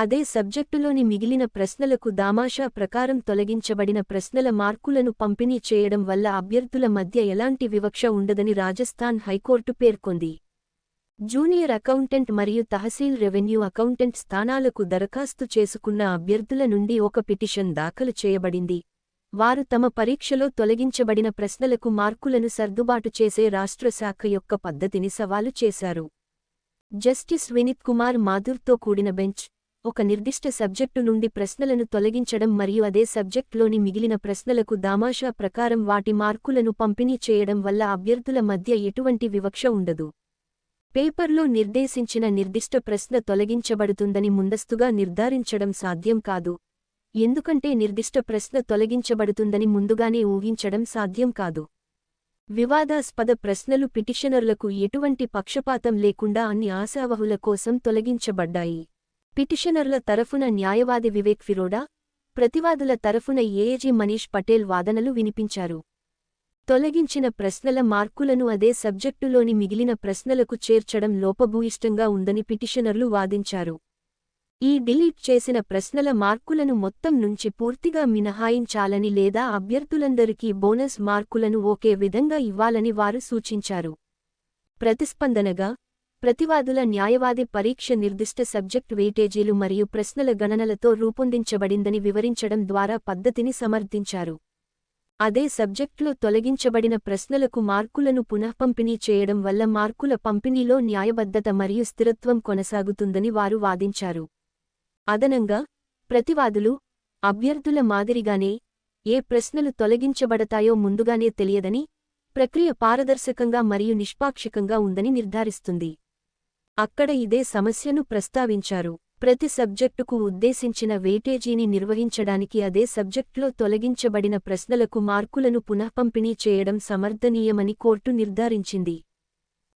అదే సబ్జెక్టులోని మిగిలిన ప్రశ్నలకు దామాషా ప్రకారం తొలగించబడిన ప్రశ్నల మార్కులను పంపిణీ చేయడం వల్ల అభ్యర్థుల మధ్య ఎలాంటి వివక్ష ఉండదని రాజస్థాన్ హైకోర్టు పేర్కొంది. జూనియర్ అకౌంటెంట్ మరియు తహసీల్ రెవెన్యూ అకౌంటెంట్ స్థానాలకు దరఖాస్తు చేసుకున్న అభ్యర్థుల నుండి ఒక పిటిషన్ దాఖలు చేయబడింది. వారు తమ పరీక్షలో తొలగించబడిన ప్రశ్నలకు మార్కులను సర్దుబాటు చేసే రాష్ట్ర శాఖ యొక్క పద్ధతిని సవాలు చేశారు. జస్టిస్ వినిత్ కుమార్ మాధుర్తో కూడిన బెంచ్ ఒక నిర్దిష్ట సబ్జెక్టు నుండి ప్రశ్నలను తొలగించడం మరియు అదే సబ్జెక్టులోని మిగిలిన ప్రశ్నలకు దామాషా ప్రకారం వాటి మార్కులను పంపిణీ చేయడం వల్ల అభ్యర్థుల మధ్య ఎటువంటి వివక్ష ఉండదు. పేపర్లో నిర్దేశించిన నిర్దిష్ట ప్రశ్న తొలగించబడుతుందని ముందస్తుగా నిర్ధారించడం సాధ్యం కాదు. ఎందుకంటే నిర్దిష్ట ప్రశ్న తొలగించబడుతుందని ముందుగానే ఊహించడం సాధ్యం కాదు. వివాదాస్పద ప్రశ్నలు పిటిషనర్లకు ఎటువంటి పక్షపాతం లేకుండా అన్ని ఆశావహుల కోసం తొలగించబడ్డాయి. పిటిషనర్ల తరఫున న్యాయవాది వివేక్ ఫిరోడా ప్రతివాదుల తరఫున ఏఏజీ మనీష్ పటేల్ వాదనలు వినిపించారు. తొలగించిన ప్రశ్నల మార్కులను అదే సబ్జెక్టులోని మిగిలిన ప్రశ్నలకు చేర్చడం లోపభూయిష్టంగా ఉందని పిటిషనర్లు వాదించారు. ఈ డిలీట్ చేసిన ప్రశ్నల మార్కులను మొత్తం నుంచి పూర్తిగా మినహాయించాలని లేదా అభ్యర్థులందరికీ బోనస్ మార్కులను ఒకే విధంగా ఇవ్వాలని వారు సూచించారు. ప్రతిస్పందనగా ప్రతివాదుల న్యాయవాది పరీక్ష నిర్దిష్ట సబ్జెక్ట్ వెయిటేజీలు మరియు ప్రశ్నల గణనలతో రూపొందించబడిందని వివరించడం ద్వారా పద్ధతిని సమర్థించారు. అదే సబ్జెక్టులో తొలగించబడిన ప్రశ్నలకు మార్కులను పునఃపంపిణీ చేయడం వల్ల మార్కుల పంపిణీలో న్యాయబద్ధత మరియు స్థిరత్వం కొనసాగుతుందని వారు వాదించారు. అదనంగా ప్రతివాదులు అభ్యర్థుల మాదిరిగానే ఏ ప్రశ్నలు తొలగించబడతాయో ముందుగానే తెలియదని ప్రక్రియ పారదర్శకంగా మరియు నిష్పాక్షికంగా ఉందని నిర్ధారిస్తుంది. అక్కడ ఇదే సమస్యను ప్రస్తావించారు. ప్రతి సబ్జెక్టుకు ఉద్దేశించిన వేటేజీని నిర్వహించడానికి అదే సబ్జెక్టులో తొలగించబడిన ప్రశ్నలకు మార్కులను పునఃపంపిణీ చేయడం సమర్థనీయమని కోర్టు నిర్ధారించింది.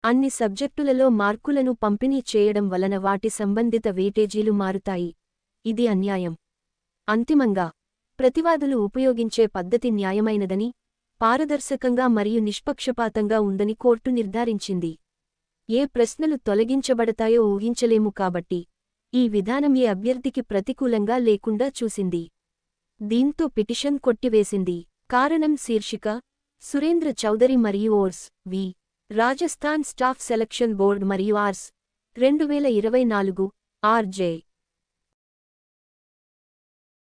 అన్ని సబ్జెక్టులలో మార్కులను పంపిణీ చేయడం వలన వాటి సంబంధిత వేటేజీలు మారుతాయి. ఇది అన్యాయం. అంతిమంగా ప్రతివాదులు ఉపయోగించే పద్ధతి న్యాయమైనదని పారదర్శకంగా మరియు నిష్పక్షపాతంగా ఉందని కోర్టు నిర్ధారించింది. ఏ ప్రశ్నలు తొలగించబడతాయో ఊహించలేము కాబట్టి ఈ విధానం ఏ అభ్యర్థికి ప్రతికూలంగా లేకుండా చూసింది. దీంతో పిటిషన్ కొట్టివేసింది. కారణం శీర్షిక సురేంద్ర చౌదరి మరియు ors V. Rajasthan staff selection board మరియు ఆర్స్. రెండు వేల ఇరవై నాలుగు ఆర్జే